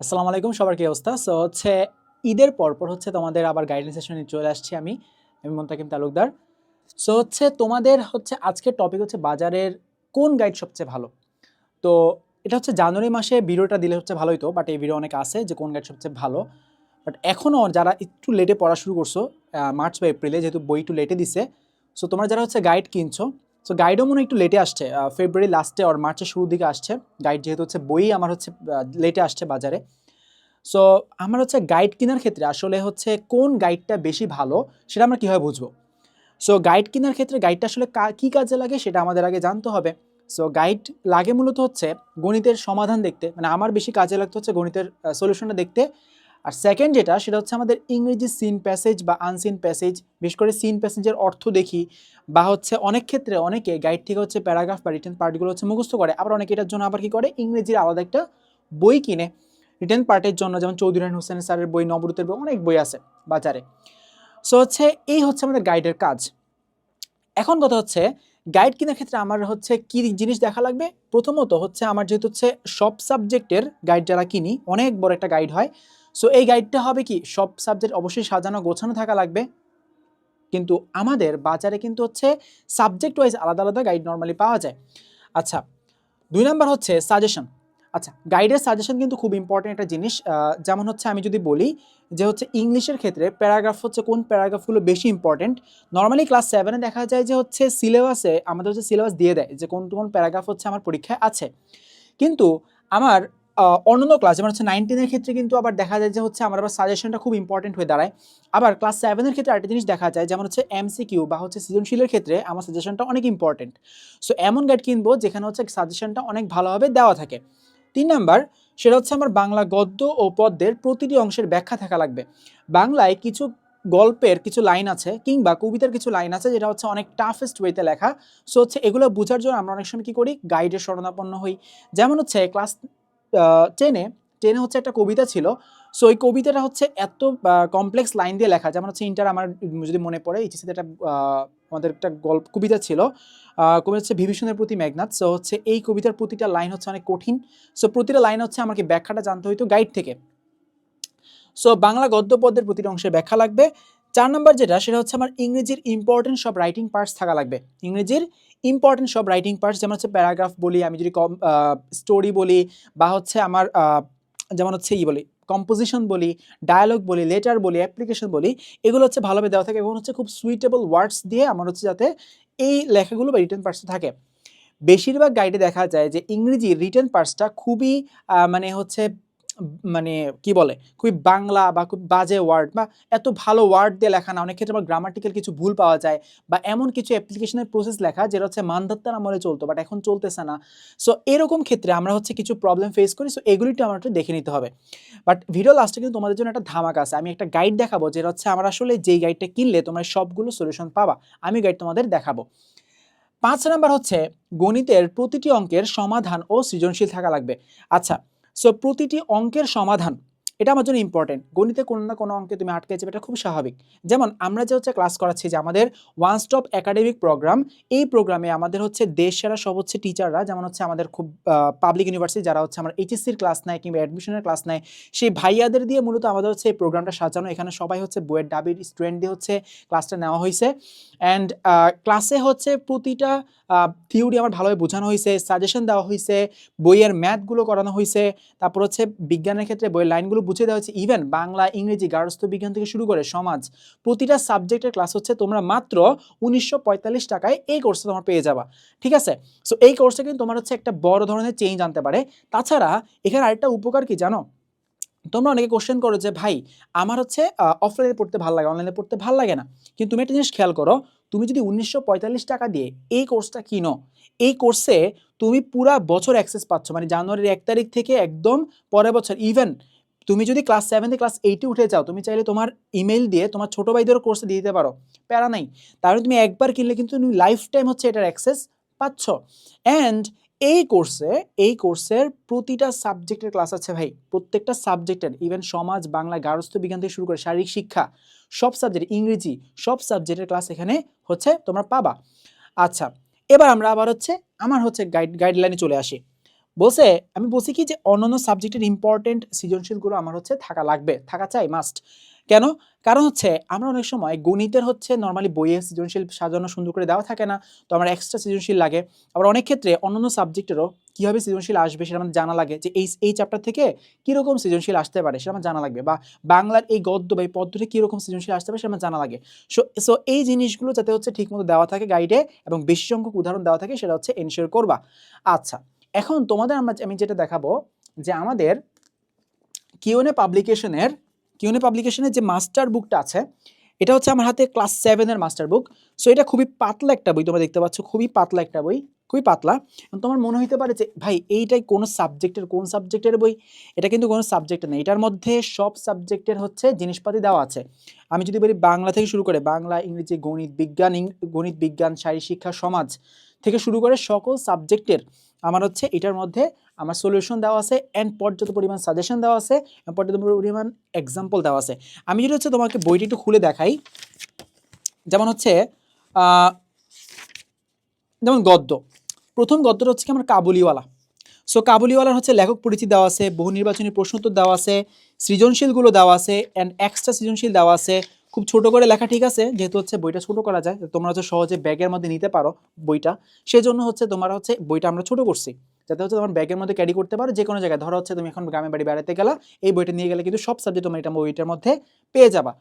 আসসালামু আলাইকুম, সবার কি অবস্থা? সো হচ্ছে ঈদের পরপর হচ্ছে তোমাদের আবার গাইডেন্স সেশনে চলে আসছি আমি আমি মন্তাকিম তালুকদার। সো হচ্ছে তোমাদের হচ্ছে আজকের টপিক হচ্ছে বাজারের কোন গাইড সবচেয়ে ভালো? তো এটা হচ্ছে জানুয়ারি মাসে ভিডিওটা দিলে হচ্ছে ভালোই তো বাট এই ভিডিও অনেক আছে যে কোন গাইড সবচেয়ে ভালো। বাট এখনও যারা একটু লেটে পড়া শুরু করছ মার্চ বা এপ্রিলে যেহেতু বই একটু লেটে দিছে সো তোমরা যারা হচ্ছে গাইড কিনছো সো গাইডও মনে একটু লেটে আসছে। ফেব্রুয়ারি লাস্টে আর মার্চের শুরুর দিকে আসছে। গাইড যেহেতু হচ্ছে বই, আমার হচ্ছে লেটে আসছে বাজারে। সো আমার হচ্ছে গাইড কেনার ক্ষেত্রে আসলে হচ্ছে কোন গাইডটা বেশি ভালো, সেটা আমরা কীভাবে বুঝব? সো গাইড কেনার ক্ষেত্রে গাইডটা আসলে কা- কাজে লাগে সেটা আমাদের আগে জানতে হবে। সো গাইড লাগে মূলত হচ্ছে গণিতের সমাধান দেখতে মানে আমার বেশি কাজে লাগতে হচ্ছে গণিতের সলিউশনটা দেখতে। আর সেকেন্ড যেটা, সেটা হচ্ছে আমাদের ইংরেজি সিন প্যাসেজ বা আনসিন প্যাসেজ বিশেষ করে সিন প্যাসেজের অর্থ দেখি, বা হচ্ছে অনেক ক্ষেত্রে অনেকে গাইড থেকে হচ্ছে প্যারাগ্রাফ বা রিটেন পার্টগুলো হচ্ছে মুখস্থ করে, আবার অনেকে এটার জন্য আবার কি করে? ইংরেজির আলাদা একটা বই কিনে। রিটেন পার্টের জন্য যেমন চৌধুরী রান হোসেন স্যারের বই নবরুতের বই, অনেক বই আছে বাজারে। সো হচ্ছে এই হচ্ছে আমাদের গাইডের কাজ। এখন কথা হচ্ছে গাইড কেনার ক্ষেত্রে আমার হচ্ছে কি জিনিস দেখা লাগবে? প্রথমত হচ্ছে আমার যেহেতু হচ্ছে সব সাবজেক্টের গাইড যারা কিনি, অনেক বড় একটা গাইড হয়। সো এই গাইডটা হবে কি, সব সাবজেক্ট অবশ্যই সাজানো, গোছানো থাকা লাগবে। কিন্তু আমাদের বাজারে কিন্তু হচ্ছে সাবজেক্ট ওয়াইজ আলাদা আলাদা গাইড নর্মালি পাওয়া যায়। আচ্ছা দুই নাম্বার হচ্ছে সাজেশন আচ্ছা গাইডের সাজেশন কিন্তু খুব ইম্পর্টেন্ট একটা জিনিস যেমন হচ্ছে আমি যদি বলি যে হচ্ছে ইংলিশের ক্ষেত্রে প্যারাগ্রাফ হচ্ছে কোন প্যারাগ্রাফগুলো বেশি ইম্পর্টেন্ট নর্মালি ক্লাস সেভেনে দেখা যায় যে হচ্ছে সিলেবাসে আমাদের হচ্ছে সিলেবাস দিয়ে দেয় যে কোন কোন প্যারাগ্রাফ হচ্ছে আমার পরীক্ষায় আছে। কিন্তু আমার অন্যান্য ক্লাস যেমন হচ্ছে নাইনটিনের ক্ষেত্রে কিন্তু আবার দেখা যায় যে হচ্ছে আমার আবার সাজেশনটা খুব ইম্পর্টেন্ট হয়ে দাঁড়ায়। আবার ক্লাস সেভেনের ক্ষেত্রে আরেকটা জিনিস দেখা যায়, যেমন হচ্ছে এমসিকিউ বা হচ্ছে সৃজনশীলের ক্ষেত্রে আমার সাজেশনটা অনেক ইম্পর্টেন্ট সো এমন গাইড কিনবো যেখানে হচ্ছে সাজেশনটা অনেক ভালোভাবে দেওয়া থাকে। তিন নাম্বার, সেটা হচ্ছে আমার বাংলা গদ্য ও পদ্যের প্রতিটি অংশের ব্যাখ্যা থাকা লাগবে। বাংলায় কিছু গল্পের কিছু লাইন আছে কিংবা কবিতার কিছু লাইন আছে যেটা হচ্ছে অনেক টাফেস্ট ওয়েতে লেখা। সো হচ্ছে এগুলো বোঝার জন্য আমরা অনেক সময় কী করি? গাইডের শরণাপন্ন হই। যেমন হচ্ছে ক্লাস টেনে টেনে হচ্ছে একটা কবিতা ছিল। সো ওই কবিতাটা হচ্ছে এত কমপ্লেক্স লাইন দিয়ে লেখা, যেমন হচ্ছে ইন্টার আমার যদি মনে পড়ে এইচএসিতে একটা আমাদের একটা গল্প, কবিতা ছিল। কবিতা হচ্ছে বিভীষণের প্রতি মেঘনাথ সো হচ্ছে এই কবিতার প্রতিটা লাইন হচ্ছে অনেক কঠিন। সো প্রতিটা লাইন হচ্ছে আমাকে ব্যাখ্যাটা জানতে হইতো গাইড থেকে। সো বাংলা গদ্য প্রতিটা অংশে ব্যাখ্যা লাগবে। চার নম্বর যেটা, সেটা হচ্ছে আমার ইংরেজির ইম্পর্টেন্ট সব রাইটিং পার্টস থাকা লাগবে। ইংরেজির ইম্পর্টেন্ট সব রাইটিং পার্টস যেমন হচ্ছে প্যারাগ্রাফ বলি, আমি যদি কম স্টোরি বলি, বা হচ্ছে আমার যেমন হচ্ছে ই বলি কম্পোজিশন বলি ডায়ালগ বলি লেটার বলি অ্যাপ্লিকেশন বলি, এগুলো হচ্ছে ভালোভাবে দেওয়া থাকে এবং হচ্ছে খুব সুইটেবল ওয়ার্ডস দিয়ে আমার হচ্ছে যাতে এই লেখাগুলো বা রিটার্ন পার্টসে থাকে। বেশিরভাগ গাইডে দেখা যায় যে ইংরেজি রিটার্ন পার্টসটা খুবই মানে হচ্ছে মানে কি বলে? খুবই বাংলা বা খুব বাজে ওয়ার্ড বা এত ভালো ওয়ার্ড দিয়ে লেখা না। অনেক ক্ষেত্রে আমার গ্রামাটিক্যাল কিছু ভুল পাওয়া যায় বা এমন কিছু অ্যাপ্লিকেশনের প্রসেস লেখা যেটা হচ্ছে মানধাত্তার আমলে চলতো বাট এখন চলতেছে না। সো এরকম ক্ষেত্রে আমরা হচ্ছে কিছু প্রবলেম ফেস করি। সো এগুলিটা আমার একটু দেখে নিতে হবে। বাট ভিডিও লাস্টে কিন্তু তোমাদের জন্য একটা ধামাক আছে। আমি একটা গাইড দেখাবো যেটা হচ্ছে আমরা আসলে যেই গাইডটা কিনলে তোমরা সবগুলো সলিউশন পাবা। আমি গাইড তোমাদের দেখাবো। পাঁচ নাম্বার হচ্ছে গণিতের প্রতিটি অঙ্কের সমাধান ও সৃজনশীল থাকা লাগবে। আচ্ছা সো প্রতিটি অঙ্কের সমাধান এটা আমার জন্য ইম্পর্টেন্ট গণিতে কোনো না কোনো অঙ্কে তুমি আটকে যাবে, এটা খুব স্বাভাবিক। যেমন আমরা যে হচ্ছে ক্লাস করাচ্ছি যে আমাদের ওয়ান স্টপ একাডেমিক প্রোগ্রাম এই প্রোগ্রামে আমাদের হচ্ছে দেশ সেরা সব হচ্ছে টিচাররা যেমন হচ্ছে আমাদের খুব পাবলিক ইউনিভার্সিটি যারা হচ্ছে আমার এইচএসসির ক্লাস নেয় কিংবা অ্যাডমিশনের ক্লাস নেয়, সেই ভাইয়াদের দিয়ে মূলত আমাদের হচ্ছে এই প্রোগ্রামটা সাজানো। এখানে সবাই হচ্ছে বইয়ের ডাবির স্টুডেন্ট দিয়ে হচ্ছে ক্লাসটা নেওয়া হয়েছে অ্যান্ড ক্লাসে হচ্ছে প্রতিটা থিওরি আমার ভালোভাবে বোঝানো হয়েছে সাজেশন দেওয়া হয়েছে বইয়ের ম্যাথগুলো করানো হয়েছে তারপর হচ্ছে বিজ্ঞানের ক্ষেত্রে বইয়ের লাইনগুলো বুঝিয়ে দেওয়া হয়েছে ইভেন বাংলা, ইংরেজি, গার্হস্থ্য বিজ্ঞান থেকে শুরু করে সমাজ, প্রতিটা সাবজেক্টের ক্লাস হচ্ছে তোমরা মাত্র উনিশশো পঁয়তাল্লিশ টাকায় এই কোর্সটা তোমার পেয়ে যাবা, ঠিক আছে? সো এই কোর্সে কিন্তু তোমার হচ্ছে একটা বড় ধরনের চেঞ্জ আনতে পারে। তাছাড়া, এখানে আরেকটা উপকার কি জানো? তোমরা অনেকে কোশ্চেন করো যে, ভাই, আমার হচ্ছে অফলাইনে পড়তে ভালো লাগে অনলাইনে পড়তে ভালো লাগে না? কিন্তু তুমি একটা জিনিস খেয়াল করো, তুমি যদি উনিশশো পঁয়তাল্লিশ টাকা দিয়ে এই কোর্সটা কিনো, এই কোর্সে তুমি পুরা বছর অ্যাক্সেস পাচ্ছ মানে জানুয়ারির এক তারিখ থেকে একদম পরের বছর ইভেন তুমি যদি ক্লাস সেভেন ক্লাস এইটে উঠে যাও, তুমি চাইলে তোমার ইমেল দিয়ে তোমার ছোটো ভাইদেরও কোর্সে দিয়ে দিতে পারো। প্যারা নাই। তাহলে তুমি একবার কিনলে কিন্তু তুমি লাইফ টাইম হচ্ছে এটার অ্যাক্সেস পাচ্ছ। অ্যান্ড এই কোর্সে এই কোর্সের প্রতিটা সাবজেক্টের ক্লাস আছে ভাই। প্রত্যেকটা সাবজেক্টের ইভেন সমাজ, বাংলা, গার্হস্থ্য বিজ্ঞান থেকে শুরু করে শারীরিক শিক্ষা, সব সাবজেক্ট ইংরেজি, সব সাবজেক্টের ক্লাস এখানে হচ্ছে তোমরা পাবা। আচ্ছা এবার আমরা আবার হচ্ছে, আমার হচ্ছে গাইড গাইডলাইনে চলে আসি। বলছে, আমি বলছি কি যে অন্যান্য সাবজেক্টের ইম্পর্টেন্ট সৃজনশীলগুলো আমার হচ্ছে থাকা লাগবে, থাকা চাই মাস্ট কেন? কারণ হচ্ছে আমরা অনেক সময় গণিতের হচ্ছে নর্মালি বইয়ে সৃজনশীল সাজানো সুন্দর করে দেওয়া থাকে না, তো আমার এক্সট্রা সৃজনশীল লাগে। আবার অনেক ক্ষেত্রে অন্যান্য সাবজেক্টেরও কীভাবে সৃজনশীল আসবে সেটা আমার জানা লাগে যে এই এই চ্যাপ্টার থেকে কীরকম সৃজনশীল আসতে পারে সেটা আমার জানা লাগবে বা বাংলার এই গদ্য বা এই পদ্ধতি কীরকম সৃজনশীল আসতে পারে সেটা আমার জানা লাগে। সো সো এই জিনিসগুলো যাতে হচ্ছে ঠিকমতো দেওয়া থাকে গাইডে এবং বেশি সংখ্যক উদাহরণ দেওয়া থাকে সেটা হচ্ছে এনশিওর করবা। আচ্ছা এখন তোমাদের আমরা আমি যেটা দেখাবো, যে আমাদের কিউএনএ পাবলিকেশনের কিউনে পাবলিকেশনের যে মাস্টার বুকটা আছে, এটা হচ্ছে আমার হাতে ক্লাস সেভেনের মাস্টার বুক সো এটা খুবই পাতলা একটা বই তোমরা দেখতে পাচ্ছ, খুবই পাতলা একটা বই, খুবই পাতলা। তোমার মনে হইতে পারে যে, ভাই, এইটাই কোন সাবজেক্টের কোন সাবজেক্টের বই? এটা কিন্তু কোনো সাবজেক্টের নেই। এটার মধ্যে সব সাবজেক্টের হচ্ছে জিনিসপাতি দেওয়া আছে। আমি যদি বলি বাংলা থেকে শুরু করে বাংলা, ইংরেজি, গণিত বিজ্ঞান গণিত বিজ্ঞান শারীর শিক্ষা, সমাজ থেকে শুরু করে সকল সাবজেক্টের আমার হচ্ছে এটার মধ্যে আমার সলিউশন দেওয়া আছে অ্যান্ড পর্যাপ্ত পরিমাণ সাজেশন দেওয়া আছে পর্যাপ্ত পরিমাণ এক্সাম্পল দেওয়া আছে। আমি যদি হচ্ছে তোমাকে বইটি একটু খুলে দেখাই, যেমন হচ্ছে যেমন গদ্য। প্রথম গদ্যটা হচ্ছে কি আমার কাবুলিওয়ালা। সো কাবুলিওয়ালার হচ্ছে লেখক পরিচিতি দেওয়া আছে, বহু নির্বাচনী প্রশ্নোত্তর দেওয়া আছে, সৃজনশীলগুলো দেওয়া আছে অ্যান্ড এক্সট্রা সৃজনশীল দেওয়া আছে। খুব ছোট করে লেখা ঠিক আছে, যেহেতু হচ্ছে বইটা ছোট করা যায় তোমরা হচ্ছে সহজে ব্যাগের মধ্যে নিতে পারো বইটা। সেজন্য হচ্ছে তোমরা হচ্ছে বইটা আমরা ছোট করছি। যাতে হচ্ছে তোমার ব্যাগের মধ্যে ক্যারি করতে পারো যে কোনো জায়গায়। ধরো হচ্ছে তুমি এখন গ্রামে বাড়ি বেড়াতে গেলা, এই বইটা নিয়ে গেলে কিন্তু সব সাবজেক্ট তোমরা এটা বইটার মধ্যে পেয়ে যাবা।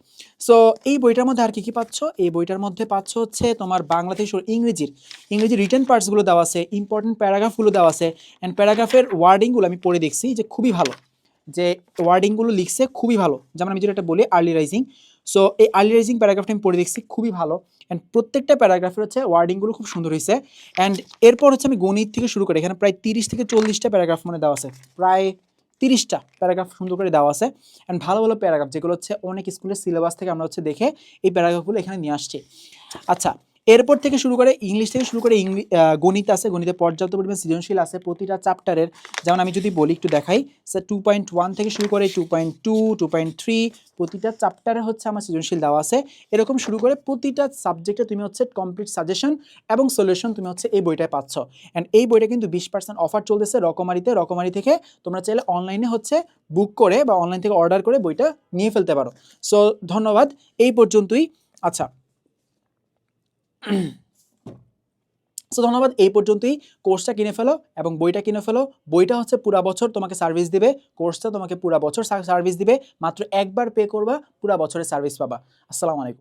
সো এই বইটার মধ্যে আর কি কি পাচ্ছ? এই বইটার মধ্যে পাচ্ছ হচ্ছে তোমার বাংলা থেকে শুরু ইংরেজির। ইংরেজি রিটেন পার্টসগুলো দেওয়া আছে ইম্পর্টেন্ট প্যারাগ্রাফগুলো দেওয়া আছে অ্যান্ড প্যারাগ্রাফের ওয়ার্ডিংগুলো আমি পড়ে দেখছি যে খুবই ভালো। যে ওয়ার্ডিংগুলো লিখছে খুবই ভালো। যেমন আমি যেটা বলি আর্লি রাইজিং সো এই আর্লি রাইজিং প্যারাগ্রাফটা আমি পড়ে দেখছি, খুবই ভালো। অ্যান্ড প্রত্যেকটা প্যারাগ্রাফের হচ্ছে ওয়ার্ডিংগুলো খুব সুন্দর হয়েছে অ্যান্ড এরপর হচ্ছে আমি গণিত থেকে শুরু করি। এখানে প্রায় তিরিশ থেকে চল্লিশটা প্যারাগ্রাফ মানে দেওয়া আছে। প্রায় তিরিশটা প্যারাগ্রাফ সুন্দর করে দেওয়া আছে। অ্যান্ড ভালো ভালো প্যারাগ্রাফ যেগুলো হচ্ছে অনেক স্কুলের সিলেবাস থেকে আমরা হচ্ছে দেখে এই প্যারাগ্রাফগুলো এখানে নিয়ে আসছি। আচ্ছা এরপর থেকে শুরু করে ইংলিশ থেকে শুরু করে গণিত আছে, গণিতে পর্যাপ্ত পরিমাণ সৃজনশীল আছে প্রতিটা চ্যাপ্টারের যেমন আমি যদি বলি, একটু দেখাই। স্যার টু পয়েন্ট ওয়ান থেকে শুরু করে two point two two point three প্রতিটা চ্যাপ্টারে হচ্ছে আমার সৃজনশীল দেওয়া আছে। এরকম শুরু করে প্রতিটা সাবজেক্টে তুমি হচ্ছে কমপ্লিট সাজেশন এবং সলিউশন তুমি হচ্ছে এই বইটায় পাচ্ছ। অ্যান্ড এই বইটা কিন্তু বিশ পার্সেন্ট অফার চলতেছে রকমারিতে। রকমারি থেকে তোমরা চাইলে অনলাইনে হচ্ছে বুক করে বা অনলাইন থেকে অর্ডার করে বইটা নিয়ে ফেলতে পারো। সো ধন্যবাদ। এই পর্যন্তই। আচ্ছা সো ধন্যবাদ, এই পর্যন্তই। কোর্সটা কিনে ফেলো এবং বইটা কিনে ফেলো। বইটা হচ্ছে পুরা বছর তোমাকে সার্ভিস দিবে। কোর্সটা তোমাকে পুরা বছর সার্ভিস দিবে। মাত্র একবার পে করবা, পুরা বছরের সার্ভিস পাবা। আসসালামু আলাইকুম।